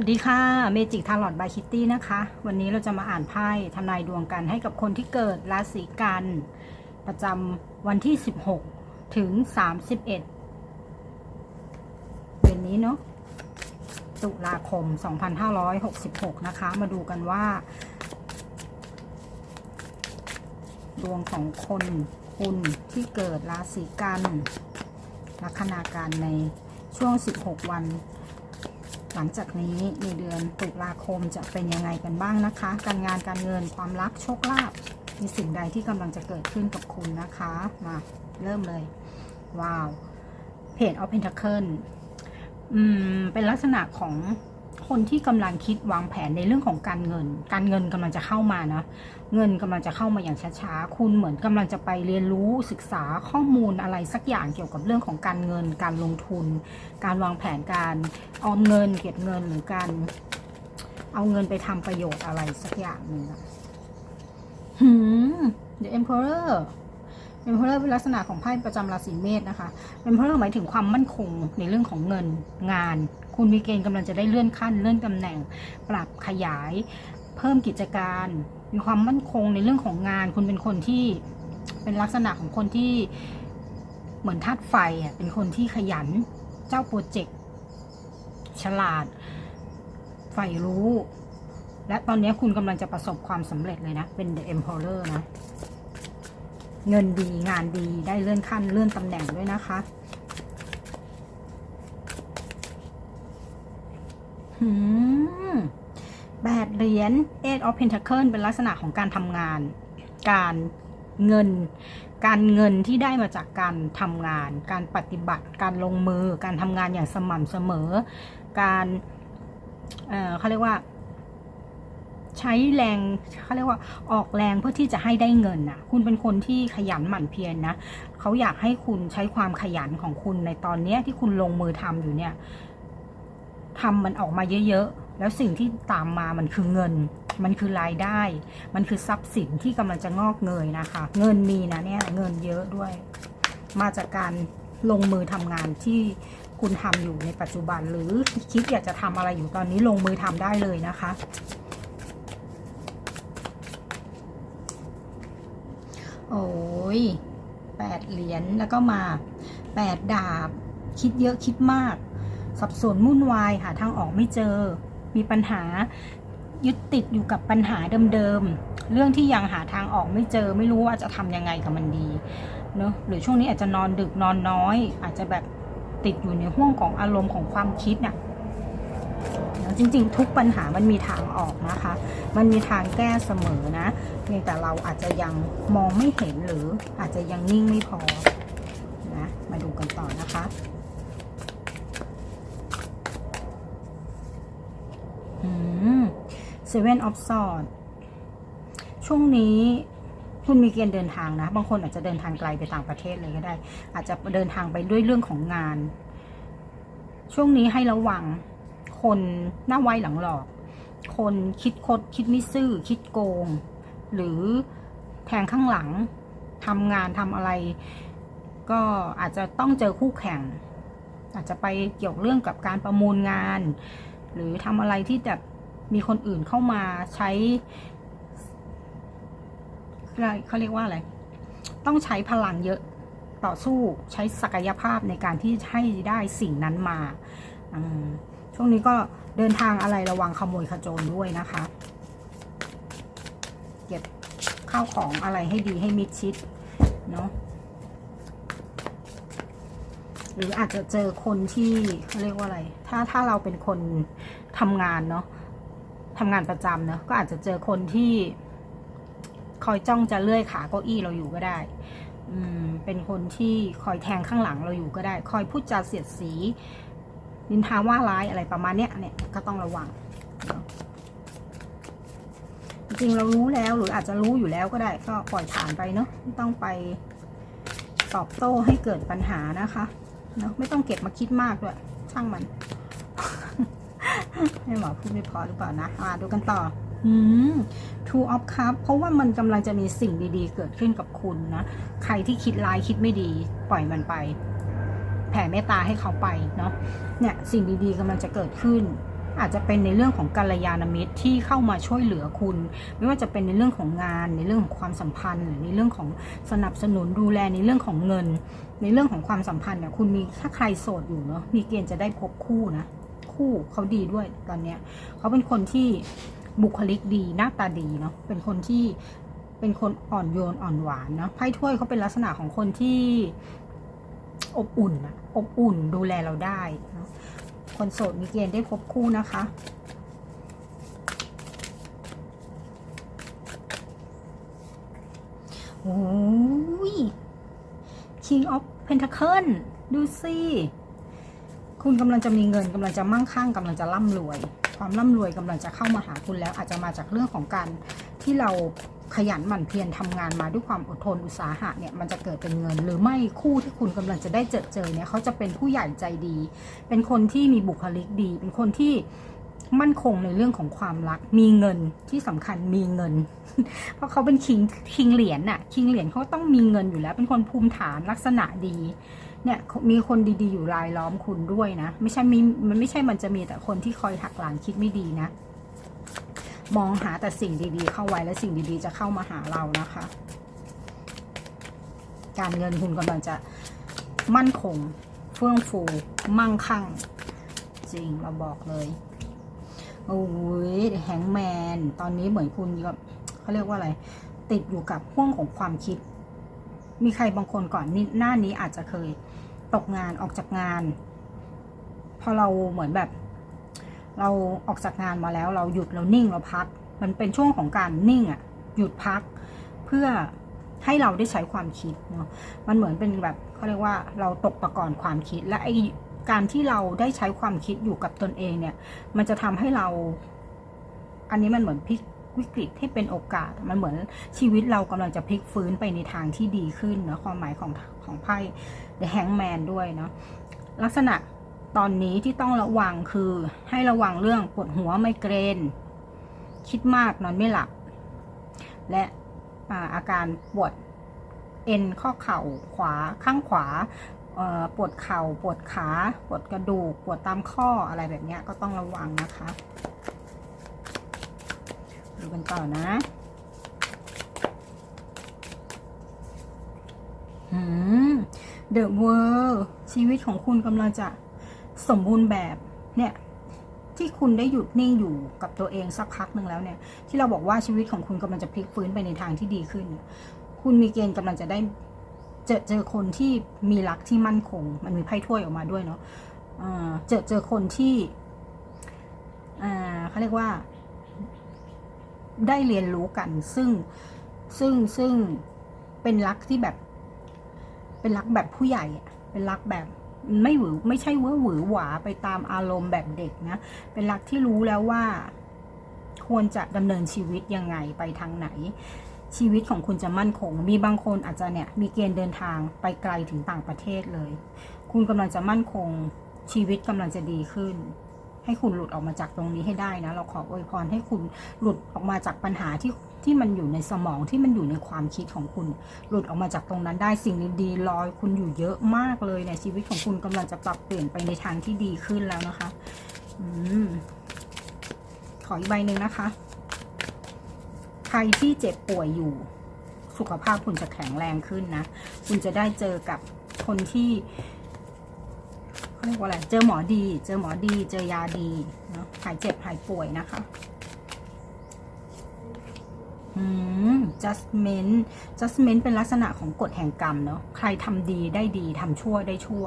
วัสดีค่ะ เมจิกทาร์ลอตบายคิตตี้นะคะ วันนี้เราจะมาอ่านไพ่ทำนายดวงกันให้กับคนที่เกิดราศีกัน ประจำวันที่ 16 ถึง 31เดือนนี้เนาะตุลาคม 2566 นะคะ มาดูกันว่า ดวงของคนคุณที่เกิดราศีกันลัคนาการในช่วง 16 วัน หลังจากนี้ในเดือนตุลาคมจะเป็นยังไงกันบ้างนะคะ การงานการเงินความรักโชคลาภมีสิ่งใดที่กำลังจะเกิดขึ้นกับคุณนะคะ มาเริ่มเลย ว้าวเพจออฟเพนทัคเคิลอืมเป็นลักษณะของ คนที่กำลังคิดวางแผนในเรื่องของการเงิน การเงินกำลังจะเข้ามานะ เงินกำลังจะเข้ามาอย่างช้าๆ คุณเหมือนกำลังจะไปเรียนรู้ศึกษาข้อมูลอะไรสักอย่างเกี่ยวกับเรื่องของการเงิน การลงทุน การวางแผนการออมเงิน เก็บเงินหรือการเอาเงินไปทำประโยชน์อะไรสักอย่างหนึ่งหืม The Emperor Emperor เป็นลักษณะของไพ่ประจำราศีเมษนะคะ Emperor หมายถึงความมั่นคงในเรื่องของเงินงาน คุณมีเกณฑ์กำลังจะได้เลื่อนขั้น เลื่อนตำแหน่ง ปรับขยาย เพิ่มกิจการ มีความมั่นคงในเรื่องของงาน คุณเป็นคนที่เป็นลักษณะของคนที่เหมือนธาตุไฟอะ เป็นคนที่ขยัน เจ้าโปรเจกต์ ฉลาด ใฝ่รู้ และตอนนี้คุณกำลังจะประสบความสำเร็จเลยนะ เป็น The Emperor นะ เงินดีงานดีได้เลื่อนขั้นเลื่อนตำแหน่งด้วยนะคะ หืม แปดเหรียญ Eight of Pentacle เป็นลักษณะของการทำงาน การเงิน การเงินที่ได้มาจากการทำงาน การปฏิบัติ การลงมือ การทำงานอย่างสม่ำเสมอ การเเขาเรียกว่า ใช้แรงเขาเรียกว่าออกแรงเพื่อที่จะให้ได้เงินนะคุณเป็นคนที่ขยันหมั่นเพียรนนะเขาอยากให้คุณใช้ความขยันของคุณในตอนนี้ที่คุณลงมือทำอยู่เนี่ย ทำมันออกมาเยอะๆ แล้วสิ่งที่ตามมามันคือเงิน มันคือรายได้ มันคือทรัพย์สินที่กำลังจะงอกเงยนะคะ เงินมีนะเนี่ยเงินเยอะด้วย มาจากการลงมือทำงานที่คุณทำอยู่ในปัจจุบันหรือคิดอยากจะทำอะไรอยู่ตอนนี้ลงมือทำได้เลยนะคะ โอ้ยแปดเหรียญแล้วก็มาแปดดาบ คิดเยอะคิดมาก สับสนวุ่นวายหาทางออกไม่เจอ มีปัญหายึดติดอยู่กับปัญหาเดิมๆ เรื่องที่ยังหาทางออกไม่เจอ ไม่รู้ว่าจะทำยังไงกับมันดีเนอะหรือช่วงนี้อาจจะนอนดึกนอนน้อย อาจจะแบบติดอยู่ในห่วงของอารมณ์ของความคิดน่ะจริงๆ ทุกปัญหามันมีทางออกนะคะ มันมีทางแก้เสมอนะเพียงแต่เราอาจจะยังมองไม่เห็นหรืออาจจะยังนิ่งไม่พอนะ มาดูกันต่อนะคะ อืม Seven of Swords ช่วงนี้คุณมีเกณฑ์เดินทางนะ บางคนอาจจะเดินทางไกลไปต่างประเทศเลยก็ได้ อาจจะเดินทางไปด้วยเรื่องของงาน ช่วงนี้ให้ระวังคนหน้าไวหลังหลอก คนคิดคดคิดไม่ซื่อ คิดโกง หรือแทงข้างหลังทำงานทำอะไร ก็อาจจะต้องเจอคู่แข่ง อาจจะไปเกี่ยวเรื่องกับการประมูลงาน หรือทำอะไรที่แบบ มีคนอื่นเข้ามาใช้อะไรเขาเรียกว่าอะไร ต้องใช้พลังเยอะต่อสู้ใช้ศักยภาพในการที่ให้ได้สิ่งนั้นมาอช่วงนี้ก็เดินทางอะไรระวังขโมยขโจรด้วยนะคะ เก็บข้าวของอะไรให้ดีให้มิดชิดเนาะหรืออาจจะเจอคนที่เขาเรียกว่าอะไร ถ้าถ้าเราเป็นคนทำงานเนาะ ทำงานประจำเนาะก็อาจจะเจอคนที่ คอยจ้องจะเลื่อยขาเก้าอี้เราอยู่ก็ได้อืมเป็นคนที่คอยแทงข้างหลังเราอยู่ก็ได้ คอยพูดจาเสียดสีนินทาว่าร้ายอะไรประมาณเนี้ยเนี่ยก็ต้องระวัง จริงเรารู้แล้วหรืออาจจะรู้อยู่แล้วก็ได้ ก็ปล่อยผ่านไปเนาะไม่ต้องไปตอบโต้ให้เกิดปัญหานะคะเนาะไม่ต้องเก็บมาคิดมากด้วย ช่างมัน ให้หมอพูดไม่พอหรือเปล่านะมาดูกันต่อ อืม Two of Cup เพราะว่ามันกำลังจะมีสิ่งดีๆ เกิดขึ้นกับคุณนะ ใครที่คิดร้ายคิดไม่ดี ปล่อยมันไป แผ่เมตตาให้เขาไปเนาะ เนี่ยสิ่งดีๆกำลังจะเกิดขึ้น อาจจะเป็นในเรื่องของกัลยาณมิตรที่เข้ามาช่วยเหลือคุณ ไม่ว่าจะเป็นในเรื่องของงาน ในเรื่องของความสัมพันธ์ หรือในเรื่องของสนับสนุนดูแลในเรื่องของเงิน ในเรื่องของความสัมพันธ์เนี่ยคุณมีถ้าใครโสดอยู่เนาะมีเกณฑ์จะได้พบคู่นะ คู่เขาดีด้วยตอนเนี้ยเขาเป็นคนที่บุคลิกดีหน้าตาดีเนาะเป็นคนที่เป็นคนอ่อนโยนอ่อนหวานเนาะไพ่ถ้วยเขาเป็นลักษณะของคนที่อบอุ่นอะอบอุ่นดูแลเราได้นะคนโสดมีเกณฑ์ได้พบคู่นะคะโอ้ย King of Pentacle ดูสิ คุณกำลังจะมีเงินกำลังจะมั่งคั่งกำลังจะร่ำรวย ความร่ำรวยกำลังจะเข้ามาหาคุณแล้ว อาจจะมาจากเรื่องของการที่เราขยันหมั่นเพียรทำงานมาด้วยความอดทนอุตสาหะเนี่ยมันจะเกิดเป็นเงิน หรือไม่คู่ที่คุณกำลังจะได้เจอเจอเนี่ยเขาจะเป็นผู้ใหญ่ใจดี เป็นคนที่มีบุคลิกดี เป็นคนที่มั่นคงในเรื่องของความรัก มีเงินที่สำคัญมีเงิน เพราะเขาเป็นคิงคิงเหรียญน่ะคิงเหรียญเขาต้องมีเงินอยู่แล้ว เป็นคนภูมิฐานลักษณะดี เนี่ยมีคนดีๆอยู่รายล้อมคุณด้วยนะ ไม่ใช่มีมันไม่ใช่มันจะมีแต่คนที่คอยหักหลังคิดไม่ดีนะ มองหาแต่สิ่งดีๆ เข้าไว้และสิ่งดีๆ จะเข้ามาหาเรานะคะ การเงินคุณกำลังจะมั่นคง เฟื่องฟู มั่งคั่ง จริงเราบอกเลยโอ้ยแฮงแมน ตอนนี้เหมือนคุณก็เขาเรียกว่าอะไร ติดอยู่กับห่วงของความคิด มีใครบางคนก่อนนี้หน้านี้อาจจะเคย ตกงานออกจากงาน พอเราเหมือนแบบ เราออกจากงานมาแล้ว เราหยุดเรานิ่งเราพัก มันเป็นช่วงของการนิ่งอะ่ะหยุดพักเพื่อให้เราได้ใช้ความคิดเนาะมันเหมือนเป็นแบบเขาเรียกว่าเราตกตะกอนความคิด และไอการที่เราได้ใช้ความคิดอยู่กับตนเองเนี่ย มันจะทำให้เรา อันนี้มันเหมือนพลิก วิกฤตให้เป็นโอกาส มันเหมือนชีวิตเรากำลังจะพลิกฟื้นไปในทางที่ดีขึ้นเนาะความหมายของของไพ่ The Hangman ด้วยเนาะลักษณะตอนนี้ที่ต้องระวังคือให้ระวังเรื่องปวดหัวไมเกรน คิดมากนอนไม่หลับ และอาอาการปวดเอ็นข้อเข่าขวาข้างขวาปวดเข่า ปวดขา ปวดกระดูก ปวดตามข้ออะไรแบบนี้ก็ต้องระวังนะคะ ดูกันต่อนะหืม The World ชีวิตของคุณกำลังจะสมบูรณ์แบบเนี่ยที่คุณได้หยุดนิ่งอยู่กับตัวเองสักพักหนึ่งแล้วเนี่ย ที่เราบอกว่าชีวิตของคุณกำลังจะพลิกฟื้นไปในทางที่ดีขึ้น คุณมีเกณฑ์กำลังจะได้เจอเจอคนที่มีรักที่มั่นคง มันมีไพ่ถ้วยออกมาด้วยเนาะเจอเจอคนที่เขาเรียกว่า ได้เรียนรู้กัน ซึ่งซึ่งซึ่งเป็นรักที่แบบ เป็นรักแบบผู้ใหญ่เป็นรักแบบไม่หวือไม่ใช่ว่าหวือหวาไปตามอารมณ์แบบเด็กนะ เป็นรักที่รู้แล้วว่า ควรจะดำเนินชีวิตยังไงไปทางไหน ชีวิตของคุณจะมั่นคง มีบางคนอาจจะเนี่ยมีเกณฑ์เดินทางไปไกลถึงต่างประเทศเลย คุณกำลังจะมั่นคงชีวิตกำลังจะดีขึ้น ให้คุณหลุดออกมาจากตรงนี้ให้ได้นะ เราขออวยพรให้คุณหลุดออกมาจากปัญหาที่ที่มันอยู่ในสมองที่มันอยู่ในความคิดของคุณ หลุดออกมาจากตรงนั้นได้สิ่งดีๆรอยคุณอยู่เยอะมากเลยเนี่ยชีวิตของคุณกำลังจะปรับเปลี่ยนไปในทางที่ดีขึ้นแล้วนะคะอืมขออีกใบหนึ่งนะคะ ใครที่เจ็บป่วยอยู่ สุขภาพคุณจะแข็งแรงขึ้นนะ คุณจะได้เจอกับคนที่ เขาเรียกว่าอะไร เจอหมอดี เจอหมอดี เจอยาดีเนาะหายเจ็บหายป่วยนะคะอืม judgment judgment เป็นลักษณะของกฎแห่งกรรมเนาะใครทำดีได้ดีทำชั่วได้ชั่ว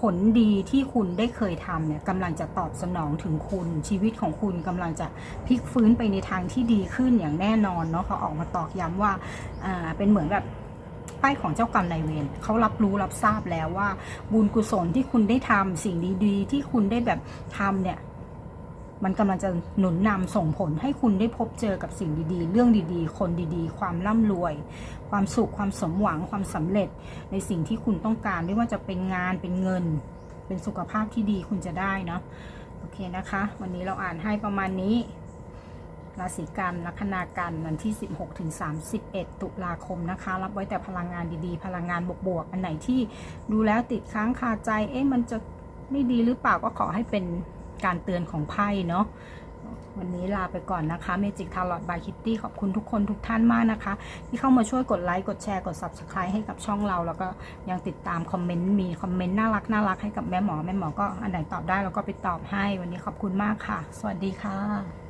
ผลดีที่คุณได้เคยทำเนี่ยกำลังจะตอบสนองถึงคุณชีวิตของคุณกำลังจะพลิกฟื้นไปในทางที่ดีขึ้นอย่างแน่นอนเนาะเขาออกมาตอกย้ำว่าอ่าเป็นเหมือนแบบ ป้ายของเจ้ากรรมนายเวรเขารับรู้รับทราบแล้วว่า บุญกุศลที่คุณได้ทำสิ่งดีๆ ที่คุณได้แบบทำเนี่ยมันกำลังจะหนุนนำส่งผลให้คุณได้พบเจอกับสิ่งดีๆ เรื่องดีๆ คนดีๆ ความร่ำรวย ความสุข ความสมหวัง ความสำเร็จ ในสิ่งที่คุณต้องการ ไม่ว่าจะเป็นงาน เป็นเงิน เป็นสุขภาพที่ดีคุณจะได้เนาะ โอเคนะคะ วันนี้เราอ่านให้ประมาณนี้ ราศีกันลัคนากันวันที่ 16ถึง31 ตุลาคมนะคะ รับไว้แต่พลังงานดีๆ พลังงานบวกๆ อันไหนที่ดูแล้วติดค้างคาใจ เอ๊ะมันจะไม่ดีหรือเปล่าก็ขอให้เป็นการเตือนของไพ่เนาะวันนี้ลาไปก่อนนะคะ Magic Tarot by Kitty ขอบคุณทุกคนทุกท่านมากนะคะ ที่เข้ามาช่วยกดไลค์กดแชร์กด Subscribe ให้กับช่องเรา แล้วก็ยังติดตามคอมเมนต์มีคอมเมนต์น่ารักน่ารักให้กับแม่หมอแม่หมอก็อันไหนตอบได้เราก็ไปตอบให้วันนี้ขอบคุณมากค่ะ สวัสดีค่ะ